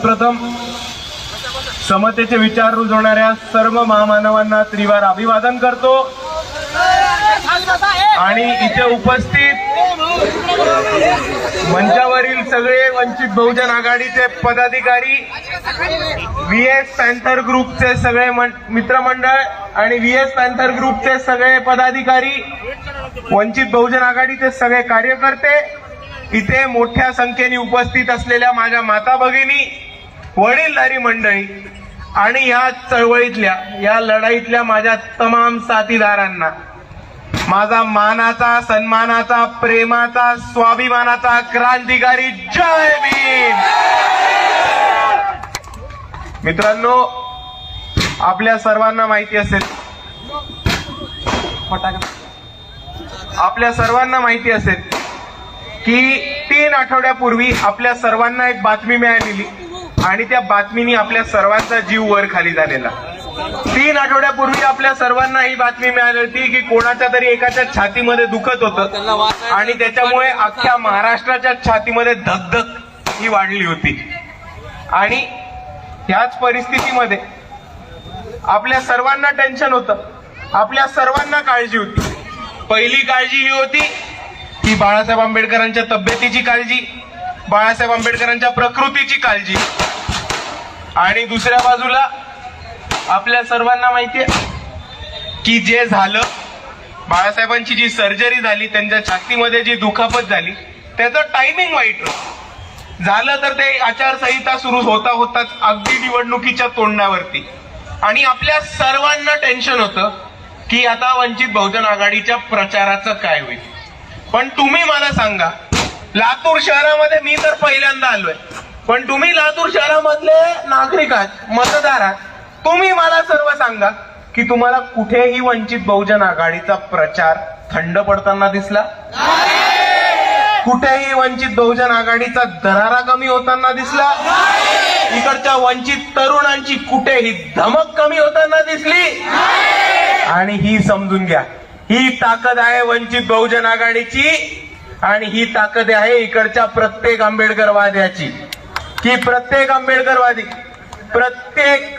सर्वप्रथम समतेचे विचार रुजवणाऱ्या सर्व महामानवांना त्रिवार अभिवादन करतो. आणि इथे उपस्थित मंचावरील सगळे वंचित बहुजन आघाडीचे पदाधिकारी व्ही एस पॅन्थर ग्रुपचे सगळे मित्रमंडळ आणि व्ही एस पॅन्थर ग्रुपचे सगळे पदाधिकारी वंचित बहुजन आघाडीचे सगळे कार्यकर्ते इथे मोठ्या संख्येने उपस्थित असलेल्या माझ्या माता भगिनी वडीलधारी मंडळी आणि या चळवळीतल्या या लढाईतल्या माझ्या तमाम साथीदारांना माझा मानाचा सन्मानाचा प्रेमाचा स्वाभिमानाचा क्रांतिकारी जय भीम! मित्रांनो आपल्या सर्वांना माहिती असेल आपल्या सर्वांना माहिती असेल की तीन आठवड्यापूर्वी आपल्या सर्वांना एक बातमी मिळालेली आणि त्या बातमीनी आपल्या सर्वांचा जीव वर खाली झालेला. तीन आठवड्यापूर्वी आपल्या सर्वांना ही बातमी मिळाली होती की कोणाच्या तरी एकाच्या छातीमध्ये दुखत होतं आणि त्याच्यामुळे अख्ख्या महाराष्ट्राच्या छातीमध्ये धगधग ही वाढली होती. आणि ह्याच परिस्थितीमध्ये आपल्या सर्वांना टेन्शन होतं. आपल्या सर्वांना काळजी होती. पहिली काळजी ही होती की बाळासाहेब आंबेडकरांच्या तब्येतीची काळजी बाळासाहेब आंबेडकरांच्या प्रकृतीची काळजी. आणि दुसऱ्या बाजूला आपल्या सर्वांना माहितीये की जे झालं बाळासाहेबांची जी सर्जरी झाली त्यांच्या छातीमध्ये जी दुखापत झाली त्याचं टायमिंग वाईट झालं तर ते आचारसंहिता सुरू होता होता अगदी निवडणुकीच्या तोंडावरती. आणि आपल्या सर्वांना टेन्शन होतं की आता वंचित बहुजन आघाडीच्या प्रचाराचं काय होईल. पण तुम्ही मला सांगा लातूर शहरामध्ये मी तर पहिल्यांदा आलोय. पण तुम्ही लातूर शहरामधले नागरिक आहात मतदार आहात. तुम्ही मला सर्व सांगा की तुम्हाला कुठेही वंचित बहुजन आघाडीचा प्रचार थंड पडताना दिसला? कुठेही वंचित बहुजन आघाडीचा दरारा कमी होताना दिसला? इकडच्या वंचित तरुणांची कुठेही धमक कमी होताना दिसली? आणि ही समजून घ्या ही ताकद आहे वंचित बहुजन आघाडीची आणि ही ताकद आहे इकडच्या प्रत्येक आंबेडकरवाद्याची की प्रत्येक आंबेडकरवादी प्रत्येक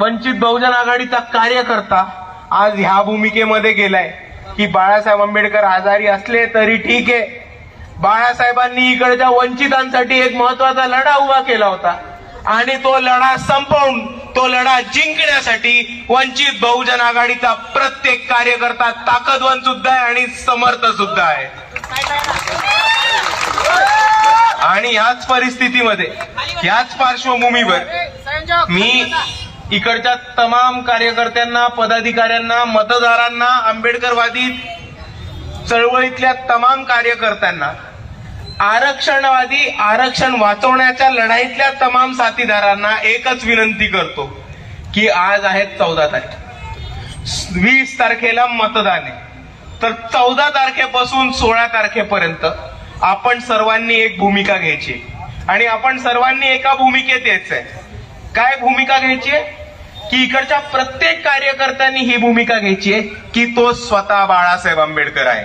वंचित बहुजन आघाडीचा कार्यकर्ता आज ह्या भूमिकेमध्ये गेलाय. की बाळासाहेब आंबेडकर आजारी असले तरी ठीक आहे. बाळासाहेबांनी इकडच्या वंचितांसाठी एक महत्त्वाचा लढा उभा केला होता. आणि तो लढा संपवून तो लढा जिंकण्यासाठी वंचित बहुजन आघाडीचा प्रत्येक कार्यकर्ता ताकदवान सुद्धा आहे आणि समर्थ सुद्धा आहे. आणि ह्याच परिस्थितीमध्ये ह्याच पार्श्वभूमीवर मी इकडच्या तमाम कार्यकर्त्यांना पदाधिकाऱ्यांना मतदारांना आंबेडकरवादी चळवळीतल्या तमाम कार्यकर्त्यांना आरक्षणवादी आरक्षण वाचवण्याच्या लढाईतल्या तमाम साथीदारांना एकच विनंती करतो की आज आहेत चौदा तारीख. वीस तारखेला मतदान आहे. तर चौदा तारखेपासून सोळा तारखेपर्यंत आपण सर्वांनी एक भूमिका घ्यायची. आणि आपण सर्वांनी एका भूमिकेत यायचंय. काय भूमिका घ्यायची? आहे की इकडच्या प्रत्येक कार्यकर्त्यांनी ही भूमिका घ्यायची आहे की तो स्वतः बाळासाहेब आंबेडकर आहे.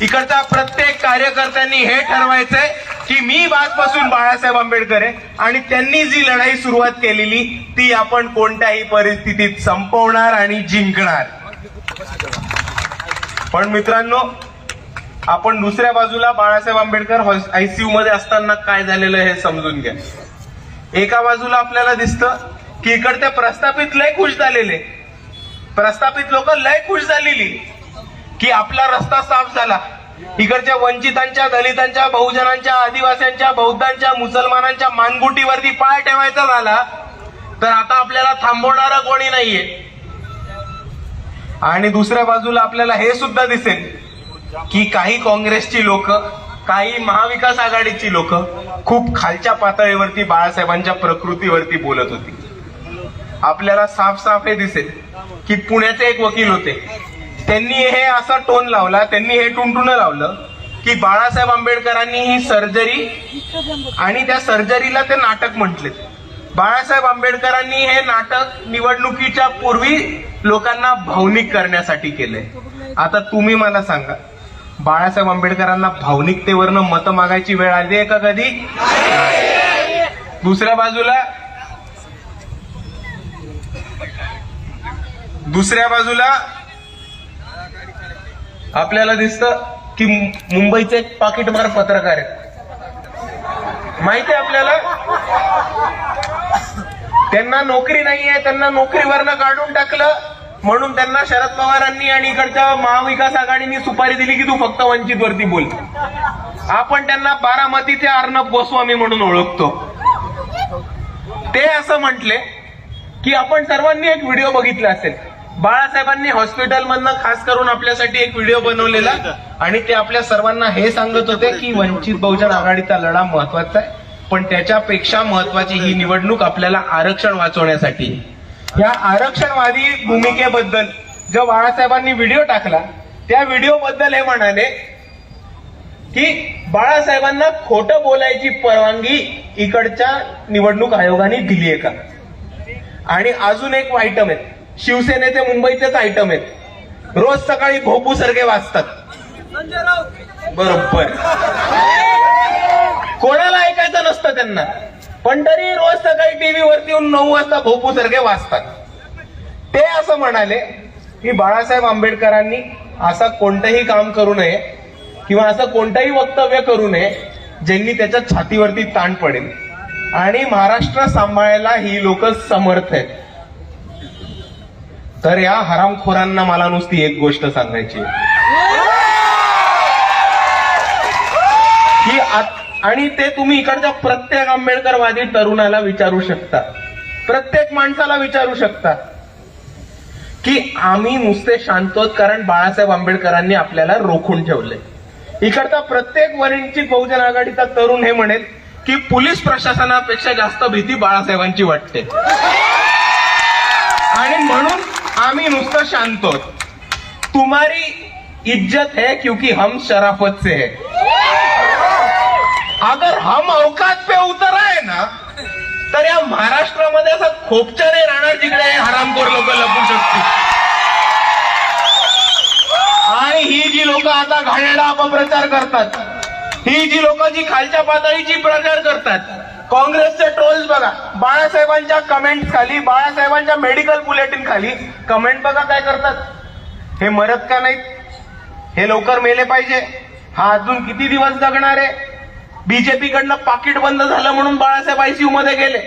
इकडच्या प्रत्येक कार्यकर्त्यांनी हे ठरवायचंय की मी आजपासून बाळासाहेब आंबेडकर आहे आणि त्यांनी जी लढाई सुरुवात केलेली ती आपण कोणत्याही परिस्थितीत संपवणार आणि जिंकणार. पण मित्रांनो आपण दुसऱ्या बाजूला बाळासाहेब आंबेडकर आयसीयू मध्ये असताना काय झालेलं हे समजून घ्या. एका बाजूला आपल्याला दिसतं की इकडचे प्रस्थापित लय खुश झालेले. प्रस्थापित लोक लय खुश झालेली. की आपला रस्ता साफ झाला. इकडच्या वंचितांच्या दलितांच्या बहुजनांच्या आदिवासींच्या बौद्धांच्या मुसलमानांच्या मानगुटीवरती पाय ठेवायचा झाला तर आता आपल्याला थांबवणारा कोणी नाहीये. आणि दुसऱ्या बाजूला आपल्याला हे सुद्धा दिसेल की काही काँग्रेसची लोक काही महाविकास आघाडीची लोक खूप खालच्या पातळीवरती बाळासाहेबांच्या प्रकृतीवरती बोलत होती. आपल्याला साफ साफ हे दिसेल की पुण्याचे एक वकील होते. त्यांनी हे असा टोन लावला त्यांनी हे टुनटुन लावलं की बाळासाहेब आंबेडकरांनी ही सर्जरी आणि त्या सर्जरीला ते नाटक म्हटले बाळासाहेब आंबेडकरांनी हे नाटक निवडणुकीच्या पूर्वी लोकांना भावनिक करण्यासाठी केलंय आता तुम्ही मला सांगा बाळासाहेब आंबेडकरांना भावनिकतेवरनं मतं मागायची वेळ आली आहे का कधी? दुसऱ्या बाजूला दुसऱ्या बाजूला आपल्याला दिसतं की मुंबईचे एक पाकिटमार पत्रकार आहेत माहिती आहे आपल्याला? त्यांना नोकरी नाही आहे त्यांना नोकरीवरनं काढून टाकलं. म्हणून त्यांना शरद पवारांनी आणि इकडच्या महाविकास आघाडीने सुपारी दिली की तू फक्त वंचित वरती बोल. आपण त्यांना बारामतीचे अर्णब गोस्वामी म्हणून ओळखतो. ते असं म्हटले की आपण सर्वांनी एक व्हिडिओ बघितला असेल. बाळासाहेबांनी हॉस्पिटलमधनं खास करून आपल्यासाठी एक व्हिडिओ बनवलेला आणि ते आपल्या सर्वांना हे सांगत होते की वंचित बहुजन आघाडीचा लढा महत्त्वाचा आहे. पण त्याच्यापेक्षा महत्वाची ही निवडणूक आपल्याला आरक्षण वाचवण्यासाठी. या आरक्षणवादी भूमिकेबद्दल जो बाळासाहेबांनी व्हिडिओ टाकला त्या व्हिडिओ बद्दल हे म्हणाले की बाळासाहेबांना खोटं बोलायची परवानगी इकडच्या निवडणूक आयोगाने दिली आहे का? आणि अजून एक आयटम आहे. शिवसेनेचे मुंबईचेच आयटम आहेत रोज सकाळी भोपू सारखे वाचतात. बरोबर. कोणाला ऐकायचं नसतं त्यांना. पण तरी रोज सकाळी टीव्ही वरती येऊन नऊ वाजता भोपू सारखे वाचतात. ते असं म्हणाले की बाळासाहेब आंबेडकरांनी असं कोणतंही काम करू नये किंवा असं कोणतंही वक्तव्य करू नये ज्यांनी त्याच्या छातीवरती ताण पडेल. आणि महाराष्ट्र सांभाळायला ही लोक समर्थ आहेत. तर या हरामखोरांना मला नुसती एक गोष्ट सांगायची आहे. की आत- आणि ते तुम्ही इकडच्या प्रत्येक आंबेडकरवादी तरुणाला विचारू शकता. प्रत्येक माणसाला विचारू शकता. की आम्ही नुसते शांत कारण बाळासाहेब आंबेडकरांनी आपल्याला रोखून ठेवले इकडचा प्रत्येक वंचित बहुजन आघाडीचा तरुण हे म्हणेल की पोलीस प्रशासनापेक्षा जास्त भीती बाळासाहेबांची वाटते. आणि म्हणून आम्ही नुसतं शांत आहोत तुम्हारी इज्जत है क्योंकि हम शराफत से है. अगर हम अवकात पे उतर आहे ना तर या महाराष्ट्रामध्ये असं खोपच्या नाही राहणार जिकडे हरामखोर लोक लपू शकतील. आणि ही जी लोक आता घाणेरडा अपप्रचार करतात ही जी लोक जी खालच्या पातळीची प्रचार करतात काँग्रेसचे ट्रोल्स बघा बाळासाहेबांच्या कमेंट खाली बाळासाहेबांच्या मेडिकल बुलेटिन खाली कमेंट बघा काय करतात. हे मरत का नाहीत? हे लवकर मेले पाहिजे. हा अजून किती दिवस जगणार आहे? बीजेपी कडनं पाकिट बंद झालं म्हणून बाळासाहेब आयसीयू मध्ये गेले.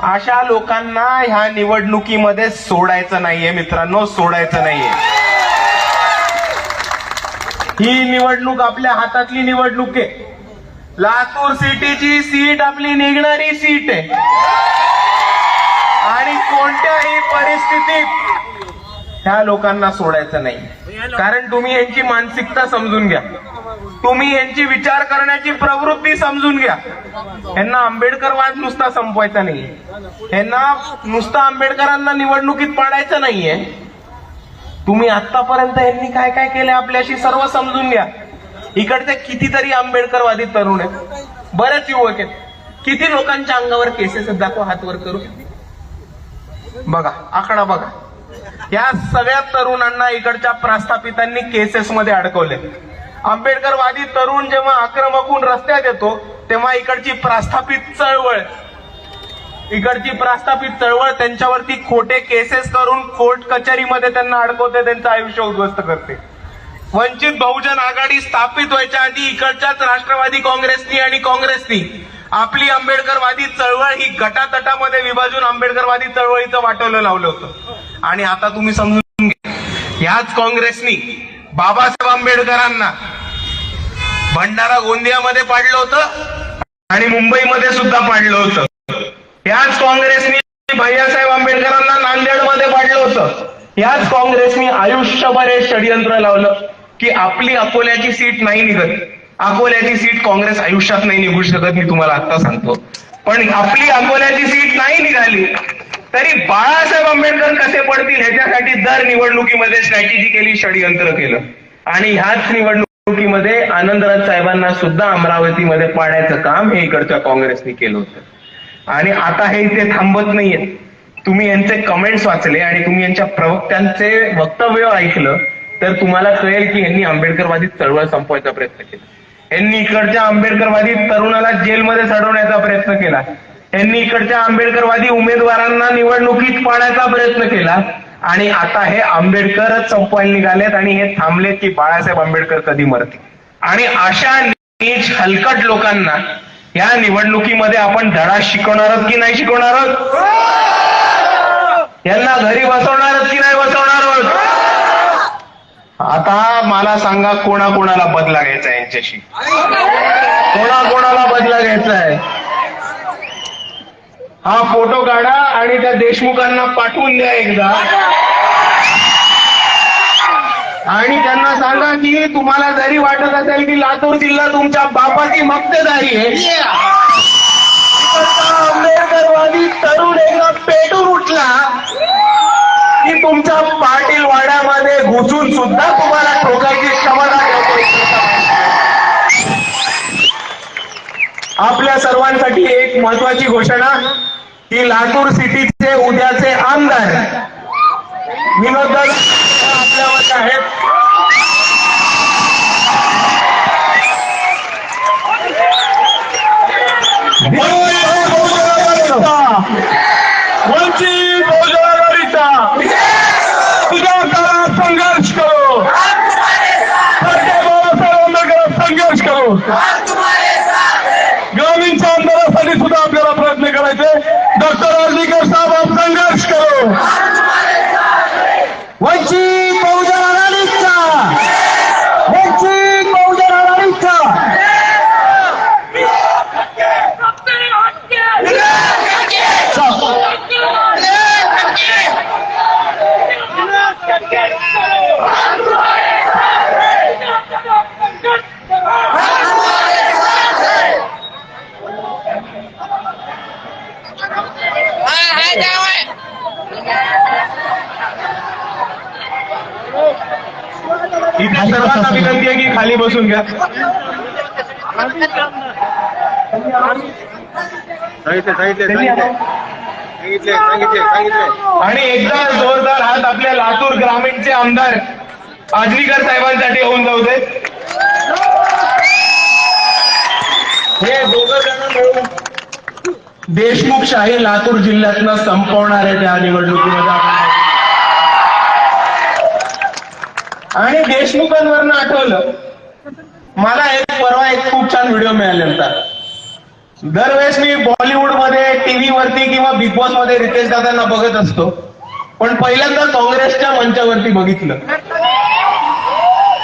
अशा लोकांना ह्या निवडणुकीमध्ये सोडायचं नाहीये मित्रांनो सोडायचं नाहीये. ही निवडणूक आपल्या हातातली निवडणूक आहे. लातूर सिटीची सीट आपली निघणारी सीट आहे. आणि कोणत्याही परिस्थितीत ह्या लोकांना सोडायचं नाही. कारण तुम्ही यांची मानसिकता समजून घ्या. तुम्ही यांची विचार करण्याची प्रवृत्ती समजून घ्या. यांना आंबेडकरवाद नुसता संपवायचा नाहीये. यांना नुसता आंबेडकरांना निवडणुकीत पाडायचं नाहीये. तुम्ही आतापर्यंत यांनी काय काय केलं आपल्याशी सर्व समजून घ्या. इकडचे कितीतरी आंबेडकरवादी तरुण आहेत. बरेच युवक आहेत. किती लोकांच्या अंगावर केसेस आहेत दाखवा हात वर करू बघा आकडा बघा. या सगळ्या तरुणांना इकडच्या प्रस्थापितांनी केसेसमध्ये अडकवले. आंबेडकरवादी तरुण जेव्हा आक्रमक होऊन रस्त्यात येतो तेव्हा इकडची प्रस्थापित चळवळ इकडची प्रस्थापित चळवळ त्यांच्यावरती खोटे केसेस करून कोर्ट कचेरीमध्ये त्यांना अडकवते त्यांचं आयुष्य उद्ध्वस्त करते. वंचित बहुजन आघाडी स्थापित व्हायच्या आधी इकडच्याच राष्ट्रवादी काँग्रेसनी आणि काँग्रेसनी आपली आंबेडकरवादी चळवळ ही गटातटामध्ये विभाजून आंबेडकरवादी चळवळीचं वाटवलं लावलं होतं. आणि आता तुम्ही समजून घ्या ह्याच काँग्रेसनी बाबासाहेब आंबेडकरांना भंडारा गोंदियामध्ये पाडलं होतं आणि मुंबईमध्ये सुद्धा पाडलं होतं. याच काँग्रेसनी भैयासाहेब आंबेडकरांना नांदेडमध्ये पाडलं होतं. याच काँग्रेसनी आयुष्यभर हे षडयंत्र लावलं की आपली अकोल्याची सीट नाही निघत. अकोल्याची सीट काँग्रेस आयुष्यात नाही निघू शकत मी तुम्हाला आता सांगतो. पण आपली अकोल्याची सीट नाही निघाली तरी बाळासाहेब आंबेडकर कसे पडतील ह्याच्यासाठी दर निवडणुकीमध्ये स्ट्रॅटेजी केली षडयंत्र केलं. आणि ह्याच निवडणुकीमध्ये आनंदराज साहेबांना सुद्धा अमरावतीमध्ये पाण्याचं काम हे इकडच्या काँग्रेसने केलं होतं. आणि आता हे इथे थांबत नाहीये. तुम्ही यांचे कमेंट्स वाचले आणि तुम्ही यांच्या प्रवक्त्यांचे वक्तव्य ऐकलं तर तुम्हाला कळेल की यांनी आंबेडकरवादी चळवळ संपवायचा प्रयत्न केला. यांनी इकडच्या आंबेडकरवादी तरुणाला जेलमध्ये चढवण्याचा प्रयत्न केला. त्यांनी इकडच्या आंबेडकरवादी उमेदवारांना निवडणुकीत पाडायचा प्रयत्न केला. आणि आता हे आंबेडकरच संपवायला निघालेत आणि हे थांबलेत की बाळासाहेब आंबेडकर कधी मरतील. आणि अशा नीच हलकट लोकांना या निवडणुकीमध्ये आपण धडा शिकवणार आहोत की नाही शिकवणार यांना घरी बसवणारच की नाही आता मला सांगा कोणाकोणाला बदला घ्यायचा यांच्याशी यांच्याशी? कोणाकोणाला बदला घ्यायचा आहे? हा फोटो काढा आणि त्या देशमुखांना पाठवून द्या एकदा. आणि त्यांना सांगा की तुम्हाला जरी वाटत असेल की लातूर जिल्हा तुमच्या बापाची मक्तेदारी आहे. आंबेडकरवादी तरुण एकदा पेटून उठला की तुमच्या पाटील वाड्यामध्ये बुजून सुद्धा तुम्हाला ठोकायची क्षमता आपल्या सर्वांसाठी एक महत्वाची घोषणा की लातूर सिटीचे उद्याचे आमदार विनोद आपल्यावर आहेत. वंचित बहुजन आघाडीचा तुझ्या काळात संघर्ष करो सत्य बाळासाहेब आंबेडकर ग्रामीण करो आमदारासाठी सुद्धा आपल्याला प्रयत्न करायचे. डॉक्टर आर्लीकर साहेब संघर्ष करो. वंचित सर्वांना विनंती आहे की खाली बसून घ्या. आणि एकदा जोरदार हात आपल्या लातूर ग्रामीणचे आमदार आजरीकर साहेबांसाठी होऊन जाऊ दे. हे दोघं जण मिळून देशमुखशाही लातूर जिल्ह्यातनं संपवणार आहे त्या निवडणुकीमध्ये. आणि देशमुखांवरनं आठवलं मला एक परवा एक खूप छान व्हिडिओ मिळाला होता दरवेळेस मी बॉलिवूडमध्ये टीव्ही वरती किंवा बिग बॉसमध्ये रितेश दादांना बघत असतो. पण पहिल्यांदा काँग्रेसच्या मंचावरती बघितलं.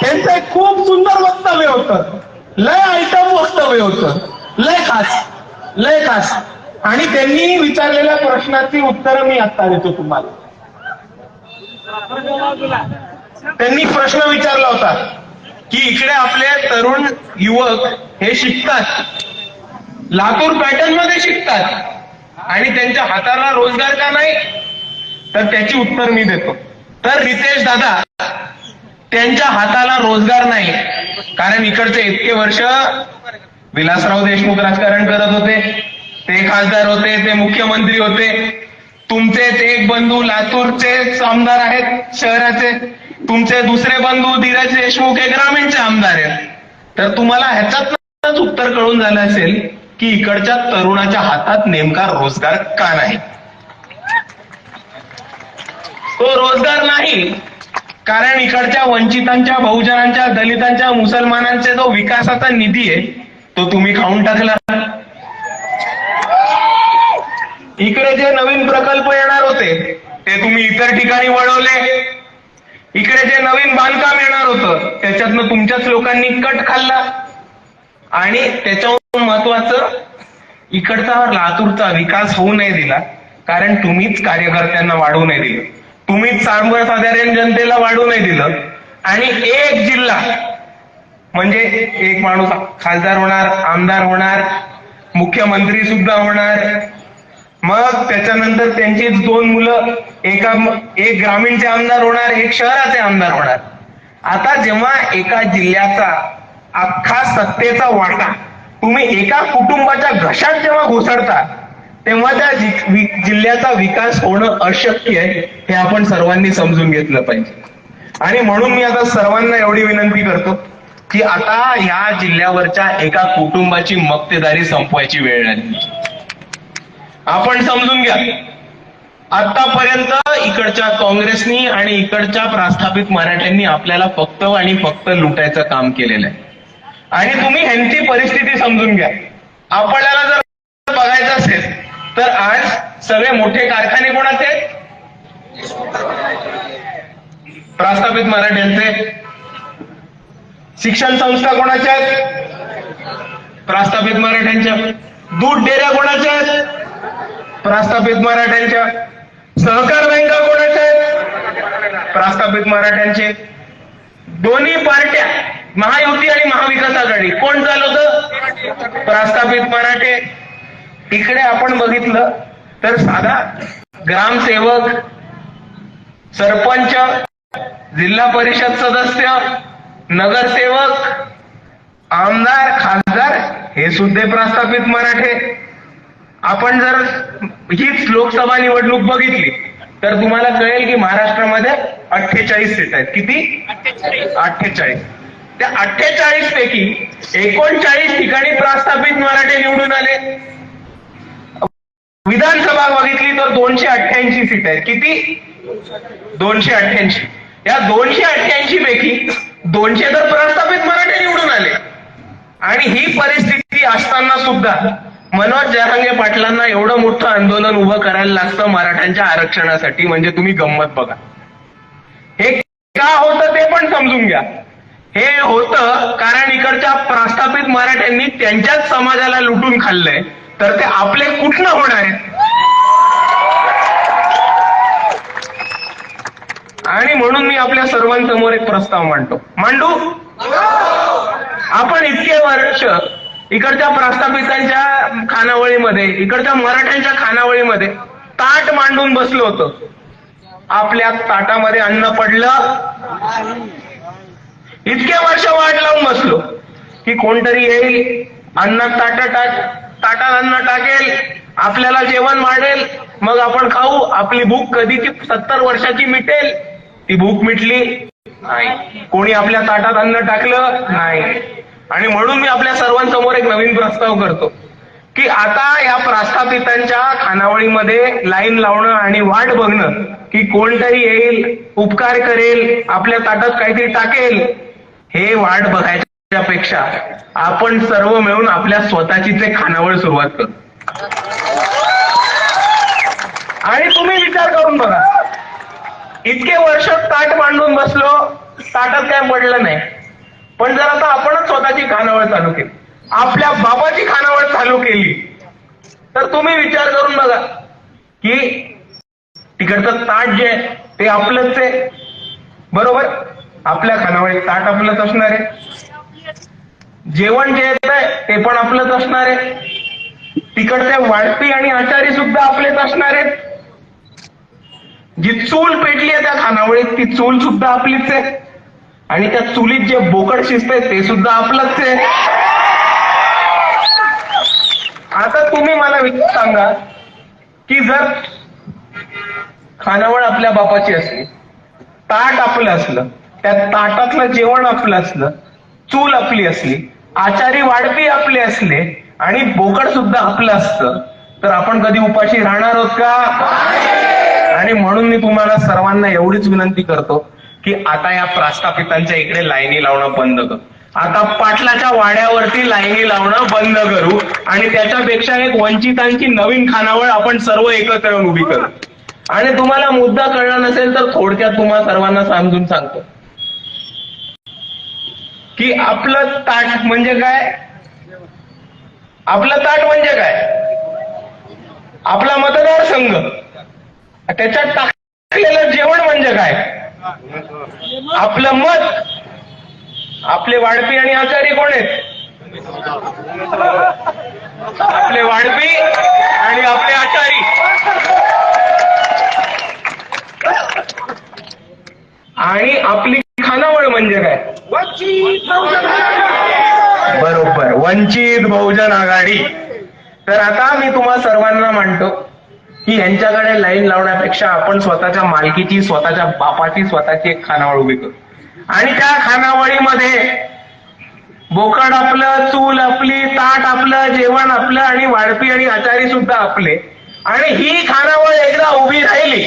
त्यांचं एक खूप सुंदर वक्तव्य होतं. लय आयटम वक्तव्य होतं. लय खास. लय खास. आणि त्यांनी विचारलेल्या प्रश्नाची उत्तरं मी आता देतो तुम्हाला. त्यांनी प्रश्न विचारला होता की इकडे आपले तरुण युवक हे शिकतात. लातूर पॅटर्नमध्ये शिकतात. आणि त्यांच्या हाताला रोजगार का नाही? तर त्याची उत्तर मी देतो. तर रितेश दादा त्यांच्या हाताला रोजगार नाही. कारण इकडचे इतके वर्ष विलासराव देशमुख राजकारण करत होते. ते खासदार होते ते मुख्यमंत्री होते. तुमचेच एक बंधू लातूरचे आमदार आहेत शहराचे. तुमचे दुसरे बंधू धीरज देशमुख हे ग्रामीणचे आमदार आहेत. तर तुम्हाला ह्याच्यातच उत्तर कळून झालं असेल की इकडच्या तरुणाच्या हातात नेमका रोजगार का नाही? तो रोजगार नाही कारण इकडच्या वंचितांच्या बहुजनांच्या दलितांच्या मुसलमानांचे जो विकासाचा निधी आहे तो तुम्ही खाऊन टाकला. इकडे जे नवीन प्रकल्प येणार होते ते तुम्ही इतर ठिकाणी वळवले. इकडे जे नवीन बांधकाम येणार होतं त्याच्यातनं तुमच्याच लोकांनी कट खाल्ला. आणि त्याच्यावर महत्वाचं इकडचा लातूरचा विकास होऊ नाही दिला कारण तुम्हीच कार्यकर्त्यांना वाढवू नाही दिलं. तुम्हीच सर्वसाधारण जनतेला वाढवू नाही दिलं. आणि एक जिल्हा म्हणजे एक माणूस खासदार होणार आमदार होणार मुख्यमंत्री सुद्धा होणार मग त्याच्यानंतर त्यांची दोन मुलं एका एक ग्रामीणचे आमदार होणार एक शहराचे आमदार होणार. आता जेव्हा एका जिल्ह्याचा अख्खा सत्तेचा वाटा तुम्ही एका कुटुंबाच्या घशात जेव्हा घुसडता तेव्हा त्या जिल्ह्याचा विकास होणं अशक्य आहे हे आपण सर्वांनी समजून घेतलं पाहिजे. आणि म्हणून मी आता सर्वांना एवढी विनंती करतो की आता ह्या जिल्ह्यावरच्या एका कुटुंबाची मक्तेदारी संपवायची वेळ आली. आपण समजून घ्या. आतापर्यंत इकडच्या काँग्रेसनी आणि इकडच्या प्रस्थापित मराठ्यांनी आपल्याला फक्त आणि फक्त लुटायचं काम केलेलं आहे. आणि तुम्ही ह्यांची परिस्थिती समजून घ्या. आपल्याला जर बघायचं असेल तर आज सगळे मोठे कारखाने कोणाचे आहेत? प्रस्थापित मराठ्यांचे. शिक्षण संस्था कोणाच्या आहेत? प्रस्थापित मराठ्यांच्या. दूध डेऱ्या कोणाच्या आहेत? प्रास्थापित मराठ्यांच्या सहकार बँका कोणाच्या आहेत? प्रास्थापित मराठ्यांचे. दोन्ही पार्ट्या महायुती आणि महाविकास आघाडी. कोण चालवत? प्रास्थापित मराठे. इकडे आपण बघितलं तर साधा ग्रामसेवक सरपंच जिल्हा परिषद सदस्य नगरसेवक आमदार खासदार हे सुद्धा प्रास्थापित मराठे. आपण जर हीच लोकसभा निवडणूक बघितली तर तुम्हाला कळेल की महाराष्ट्रामध्ये अठ्ठेचाळीस सीट आहेत. किती? अठ्ठेचाळीस. त्या अठ्ठेचाळीस पैकी एकोणचाळीस ठिकाणी प्रस्थापित मराठे निवडून आले. विधानसभा बघितली तर दोनशे अठ्ठ्याऐंशी सीट आहेत. किती? दोनशे अठ्ठ्याऐंशी. या दोनशे अठ्ठ्याऐंशी पैकी दोनशे तर प्रस्थापित मराठे निवडून आले. आणि ही परिस्थिती असताना सुद्धा मनोज जरांगे पाटलांना एवढं मोठं आंदोलन उभं करायला लागतं मराठ्यांच्या आरक्षणासाठी म्हणजे तुम्ही गंमत बघा. हे का होतं ते पण समजून घ्या. हे होतं कारण इकडच्या प्रस्थापित मराठ्यांनी त्यांच्याच समाजाला लुटून खाल्लंय तर ते आपले कुठनं होणार आहेत? आणि म्हणून मी आपल्या सर्वांसमोर एक प्रस्ताव मांडतो. मांडू? आपण इतके वर्ष इकडच्या प्रस्थापितांच्या खानावळीमध्ये इकडच्या मराठ्यांच्या खानावळीमध्ये ताट मांडून बसलो होतो. आपल्या ताटामध्ये अन्न पडलं. इतके वर्ष वाट लावून बसलो की कोणतरी येईल अन्नात ताटा टाक ताटात अन्न टाकेल आपल्याला जेवण वाढेल मग आपण खाऊ. आपली भूक कधीची? सत्तर वर्षाची मिटेल. ती भूक मिटली? नाही. कोणी आपल्या ताटात अन्न टाकलं? नाही. आणि म्हणून मी आपल्या सर्वांसमोर एक नवीन प्रस्ताव करतो की आता या प्रस्थापितांच्या खानावळीमध्ये लाईन लावणं आणि वाट बघणं की कोणतरी येईल उपकार करेल आपल्या ताटात काहीतरी टाकेल हे वाट बघायच्या पेक्षा आपण सर्व मिळून आपल्या स्वतःचीच एक खानावळ सुरुवात करू. आणि तुम्ही विचार करून बघा इतके वर्ष ताट मांडून बसलो ताटात काय पडलं नाही. पण जर आता आपणच स्वतःची खानावळ चालू केली आपल्या बाबाची खानावळ चालू केली तर तुम्ही विचार करून बघा की तिकडचं ताट जे आहे ते आपलंच आहे. बरोबर? आपल्या खानावळीत ताट आपलंच असणार आहे. जेवण जे येत आहे ते पण आपलंच असणार आहे. तिकडचे वाढपी आणि आचारी सुद्धा आपलेच असणार आहेत. जी चूल पेटली आहे त्या खानावळीत ती चूल सुद्धा आपलीच आहे. आणि त्या चुलीत जे बोकड शिजतंय ते सुद्धा आपलंच आहे. आता तुम्ही मला विचार सांगा की जर खानावळ आपल्या बापाची असली ताट आपलं असलं त्या ताटातलं जेवण आपलं असलं चूल आपली असली आचारी वाढपी आपले असले आणि बोकड सुद्धा आपलं असतं तर आपण कधी उपाशी राहणार आहोत का? आणि म्हणून मी तुम्हाला सर्वांना एवढीच विनंती करतो की आता या प्रास्थापितांच्या इकडे लाईनी लावणं बंद कर. आता पाटलाच्या वाड्यावरती लाईनी लावणं बंद करू आणि त्याच्यापेक्षा एक वंचितांची नवीन खानावळ आपण सर्व एकत्र येऊन उभी करू. आणि तुम्हाला मुद्दा कळला नसेल तर थोडक्यात तुम्हाला सर्वांना समजून सांगतो. की आपलं ताट म्हणजे काय? आपलं ताट म्हणजे काय? आपला मतदारसंघ. त्याच्यात टाकलेलं जेवण म्हणजे काय? आपलं मत आपले वाढपी आणि आचारी कोण आहेत? आपले वाढपी आणि आपले आचारी. आणि आपली खानावळ म्हणजे काय? बरोबर वंचित बहुजन आघाडी. तर आता मी तुम्हा सर्वांना मांडतो की ह्यांच्याकडे लाईन लावण्यापेक्षा आपण स्वतःच्या मालकीची स्वतःच्या बापाची स्वतःची एक खानावळ उभी करू. आणि त्या खानावळीमध्ये बोकड आपलं चूल आपली ताट आपलं जेवण आपलं आणि वाढपी आणि आचारी सुद्धा आपले. आणि ही खानावळ एकदा उभी राहिली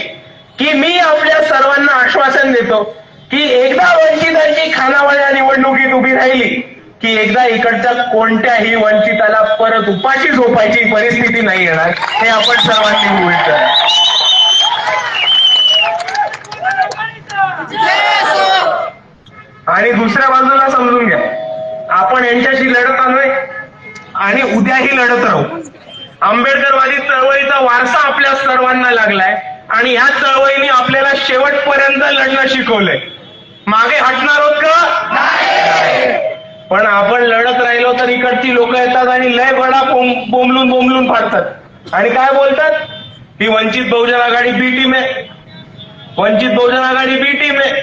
की मी आपल्या सर्वांना आश्वासन देतो की एकदा वंचितांची खानावळ या निवडणुकीत उभी राहिली की एकदा इकडच्या कोणत्याही वंचिताला परत उपाशी झोपायची परिस्थिती नाही येणार हे आपण सर्वांनी गृहित करा. आणि दुसऱ्या बाजूला समजून घ्या आपण यांच्याशी लढत आणूय आणि उद्याही लढत राहू. आंबेडकरवादी चळवळीचा वारसा आपल्या सर्वांना लागलाय आणि ह्या चळवळीने आपल्याला शेवटपर्यंत लढणं शिकवलंय. मागे हटणार आहोत का? पण आपण लढत राहिलो तर इकडची लोक येतात आणि लय बडा बोंबलून बोंबलून फाडतात. आणि काय बोलतात? ही वंचित बहुजन आघाडी बी टीम आहे. वंचित बहुजन आघाडी बी टीम आहे.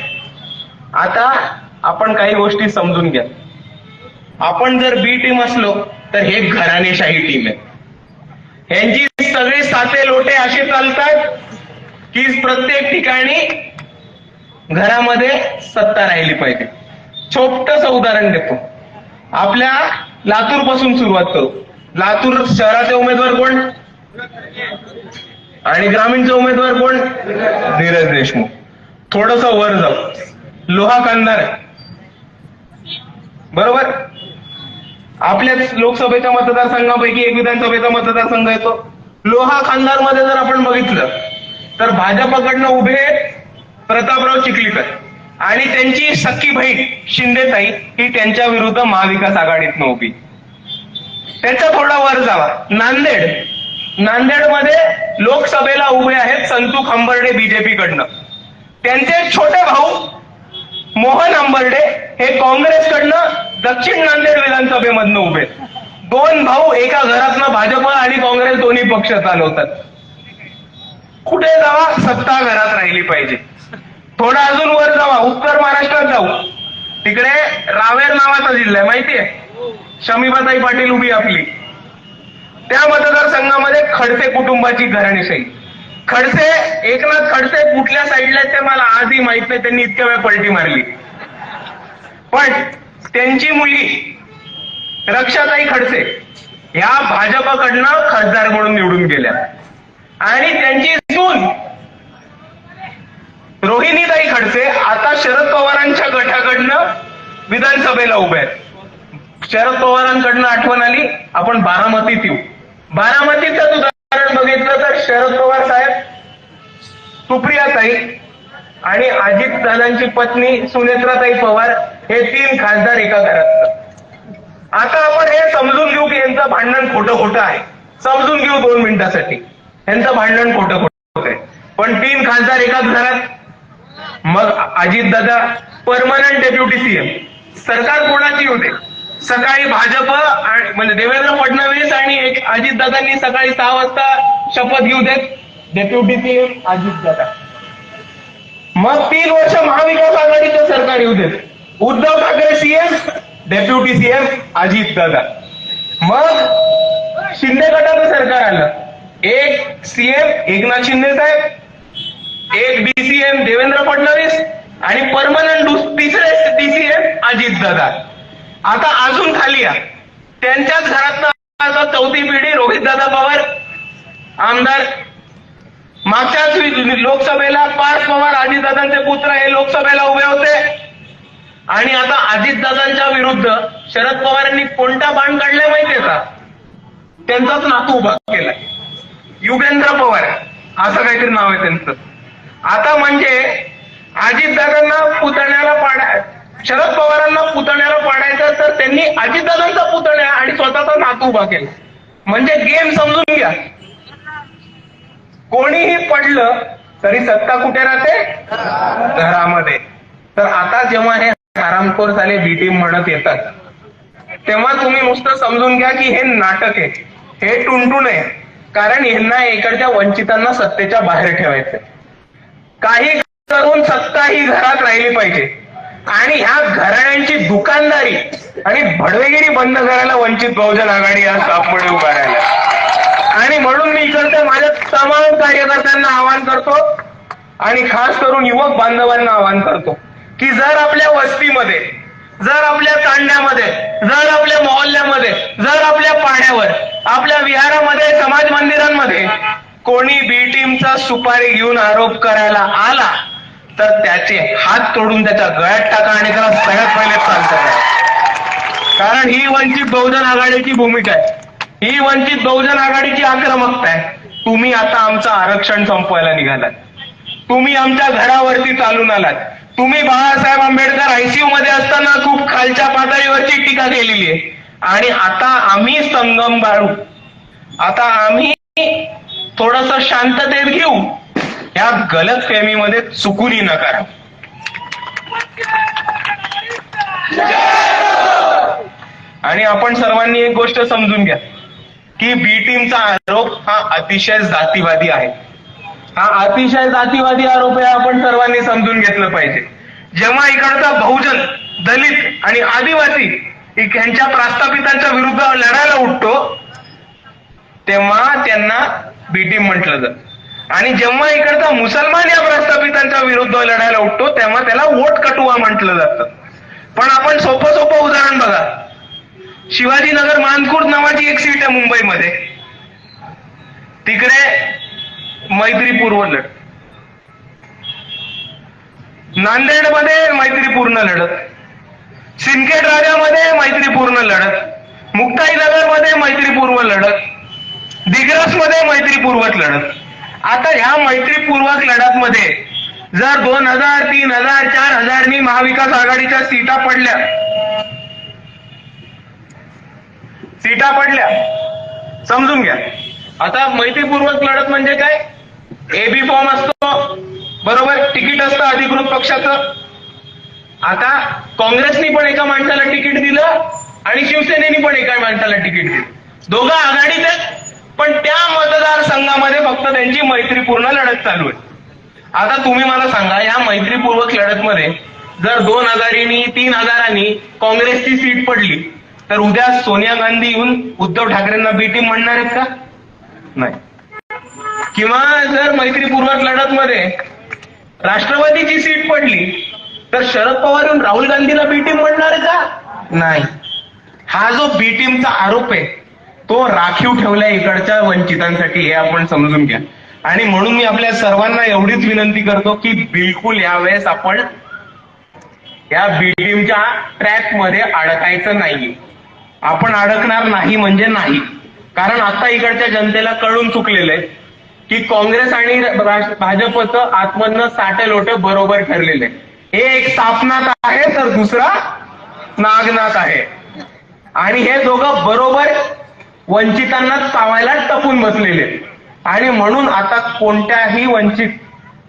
आता आपण काही गोष्टी समजून घ्या. आपण जर बी टीम असलो तर हे घराणेशाही टीम आहे. यांची सगळे साते लोटे असे चालतात की प्रत्येक ठिकाणी घरामध्ये सत्ता राहिली पाहिजे. छोटस उदाहरण देतो. आपल्या लातूरपासून सुरुवात करू. लातूर शहराचे उमेदवार कोण? आणि ग्रामीणचे उमेदवार कोण? धीरज देशमुख. थोडस वर जाऊ. लोहा कांदार. बरोबर? आपल्याच लोकसभेच्या मतदारसंघापैकी एक विधानसभेचा मतदारसंघ येतो. लोहा खानदारमध्ये जर आपण बघितलं तर भाजपकडनं उभे प्रतापराव चिखलीकर. आणि त्यांची सख्खी बहीण शिंदेताई ही त्यांच्या विरुद्ध महाविकास आघाडीतनं उभी. त्याचा थोडा वर जावा. नांदेड. नांदेडमध्ये लोकसभेला उभे आहेत संतू खंबर्डे बीजेपी कडनं त्यांचे छोटे भाऊ मोहन आंबर्डे हे काँग्रेसकडनं दक्षिण नांदेड विधानसभेमधनं उभे दोन भाऊ एका घरातनं भाजप आणि काँग्रेस दोन्ही पक्ष चालवतात. कुठे जावा? सत्ता घरात राहिली पाहिजे. थोडं अजून वर जावा उत्तर महाराष्ट्रात जाऊ. तिकडे रावेर नावाचा जिल्हा आहे माहितीये? शमीबाताई पाटील उभी आपली. त्या मतदारसंघामध्ये खडसे कुटुंबाची घराणीशाही खडसे एकनाथ खडसे कुठल्या साईडला ते मला आजही माहीत नाही त्यांनी इतक्या वेळ पलटी मारली. पण त्यांची मुलगी रक्षाताई खडसे ह्या भाजपकडनं खासदार म्हणून निवडून गेल्या. आणि त्यांची सून रोहिणीताई खडसे आता शरद पवारांच्या गटाकडनं विधानसभेला उभे आहेत. शरद पवारांकडनं आठवण आली आपण बारामतीत येऊ. बारामतीचं उदाहरण बघितलं तर शरद पवार साहेब सुप्रियाताई आणि अजित दादांची पत्नी सुनेत्राताई पवार हे तीन खासदार एका घरात आता आपण हे समजून घेऊ की यांचं भांडण खोटं खोटं आहे. समजून घेऊ दोन मिनिटासाठी. यांचं भांडण खोटं खोटं आहे. पण तीन खासदार एकाच घरात मग Ajit Dada permanent deputy CM सरकार कोणाची होते? सकाळी भाजप आणि म्हणजे देवेंद्र फडणवीस आणि एक अजितदादांनी सकाळी सहा वाजता शपथ घेऊ देत. डेप्युटी सीएम अजितदादा मग तीन वर्ष महाविकास आघाडीचं सरकार येऊ देत. Uddhav Thackeray CM deputy CM Ajitdada मग शिंदे गटाचं सरकार आलं. एक सीएम एकनाथ शिंदे साहेब एक डीसीएम देवेंद्र फडणवीस आणि परमनंट तिसरे डीसीएम अजितदादा आता अजून खाली या. त्यांच्याच घरात आता चौथी पिढी रोहित दादा पवार आमदार. मागच्याच लोकसभेला पार्थ पवार अजितदादांचे पुत्र हे लोकसभेला उभे होते. आणि आता अजितदादांच्या विरुद्ध शरद पवारांनी कोणता बाण काढलाय माहितीये का? त्यांचाच नातू उभा केलाय. युगेंद्र पवार असं काहीतरी नाव आहे त्यांचं. आता म्हणजे अजितदादांना पुतण्याला पाडा शरद पवारांना पुतण्याला पाडायचं तर त्यांनी अजितदादांचा पुतण्या आणि स्वतःचा नातू उभा केला. म्हणजे गेम समजून घ्या. कोणीही पडलं तरी सत्ता कुठे राहते? घरामध्ये. तर आता जेव्हा हे हरामखोर झाले बी टीम म्हणत येतात तेव्हा तुम्ही नुसतं समजून घ्या की हे नाटक आहे. हे टुनटुन आहे कारण यांना इकडच्या वंचितांना सत्तेच्या बाहेर ठेवायचंय. काही करून सत्ता ही घरात राहिली पाहिजे. आणि ह्या घराण्यांची दुकानदारी आणि भडवेगिरी बंद करायला वंचित बहुजन आघाडी या सापमध्ये उभा राहिला आणि म्हणून मी इकडच्या माझ्या तमाम कार्यकर्त्यांना आवाहन करतो आणि खास करून युवक बांधवांना आवाहन करतो की जर आपल्या वस्तीमध्ये जर आपल्या तांड्यामध्ये जर आपल्या मोहल्ल्यामध्ये जर आपल्या पाण्यावर आपल्या विहारामध्ये समाज मंदिरांमध्ये कोणी बी टीमचा सुपारी घेऊन आरोप करायला आला तर त्याचे हात तोडून त्याच्या गळ्यात टाका आणि त्याला सगळ्यात पहिले शांत करा. कारण ही वंचित बहुजन आघाडीची भूमिका आहे. ही वंचित बहुजन आघाडीची आक्रमकता आहे. तुम्ही आता आमचं आरक्षण संपवायला निघालात. तुम्ही आमच्या घरावरती चालून आलात. तुम्ही बाळासाहेब आंबेडकर आयसीयू मध्ये असताना खूप खालच्या पातळीवरची टीका केलेली आहे. आणि आता आम्ही संगम बाळू. आता आम्ही थोडस शांततेत घेऊ या गलत फेमीमध्ये चुकूनही नका आणि आपण सर्वांनी एक गोष्ट समजून घ्या की बी टीमचा आरोप हा अतिशय जातीवादी आहे. हा अतिशय जातीवादी आरोप आहे आपण सर्वांनी समजून घेतलं पाहिजे. जेव्हा इकडचा बहुजन दलित आणि आदिवासी यांच्या प्रस्थापितांच्या विरुद्ध लढायला उठतो तेव्हा त्यांना बीटीम म्हटलं जात. आणि जेव्हा इकडचा मुसलमान या प्रस्थापितांच्या विरुद्ध लढायला उठतो तेव्हा त्याला वोट कटुआ म्हटलं जातं. पण आपण सोपं सोपं उदाहरण बघा. शिवाजीनगर मानखुर्द नावाची एक सीट आहे मुंबईमध्ये. तिकडे मैत्रीपूर्व लढत. नांदेडमध्ये मैत्रीपूर्ण लढत. सिंदखेड राजामध्ये मैत्रीपूर्ण लढत. मुक्ताईनगरमध्ये मैत्रीपूर्व लढत. दिग्रसमध्ये मैत्रीपूर्वक लढत. आता ह्या मैत्रीपूर्वक लढत मध्ये जर दोन हजार तीन हजार चार हजारनी महाविकास आघाडीच्या सीटा पडल्या. सीटा पडल्या. समजून घ्या. आता मैत्रीपूर्वक लढत म्हणजे काय? एबी फॉर्म असतो. बरोबर? तिकीट असतं अधिकृत पक्षाचं. आता काँग्रेसनी पण एका माणसाला तिकीट दिलं आणि शिवसेनेनी पण एका माणसाला तिकीट दिलं. दोघं आघाडीत आहेत पण त्या मतदारसंघामध्ये फक्त त्यांची मैत्रीपूर्ण लढत चालू आहे. आता तुम्ही मला सांगा या मैत्रीपूर्वक लढतमध्ये जर दोन हजारांनी तीन हजारांनी काँग्रेसची सीट पडली तर उद्या सोनिया गांधी येऊन उद्धव ठाकरेंना बीटी म्हणणार आहेत का? नाही. किंवा जर मैत्रीपूर्वक लढत मध्ये राष्ट्रवादीची सीट पडली तर शरद पवार येऊन राहुल गांधीला बी टीम म्हणणार आहे का? नाही. हा जो बी टीमचा आरोप आहे तो राखीव ठेवलाय इकडच्या वंचितांसाठी हे आपण समजून घ्या. आणि म्हणून मी आपल्या सर्वांना एवढीच विनंती करतो की बिलकुल यावेळेस आपण या बी ट्रॅकमध्ये अडकायचं नाही. आपण अडकणार नाही म्हणजे नाही. कारण आता इकडच्या जनतेला कळून चुकलेलं आहे की काँग्रेस आणि भाजपचं आत्मधनं साठे लोटे बरोबर ठरलेले हे एक स्थापनात आहे तर दुसरा नागनाथ आहे. आणि हे दोघं बरोबर वंचितांना चावायला टपून बसलेले. आणि म्हणून आता कोणत्याही वंचित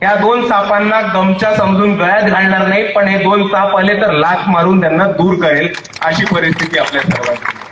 या दोन सापांना गमच्या समजून गळ्यात घालणार नाही पण हे दोन साप आले तर लाथ मारून त्यांना दूर करेल अशी परिस्थिती आपल्या सर्वांची.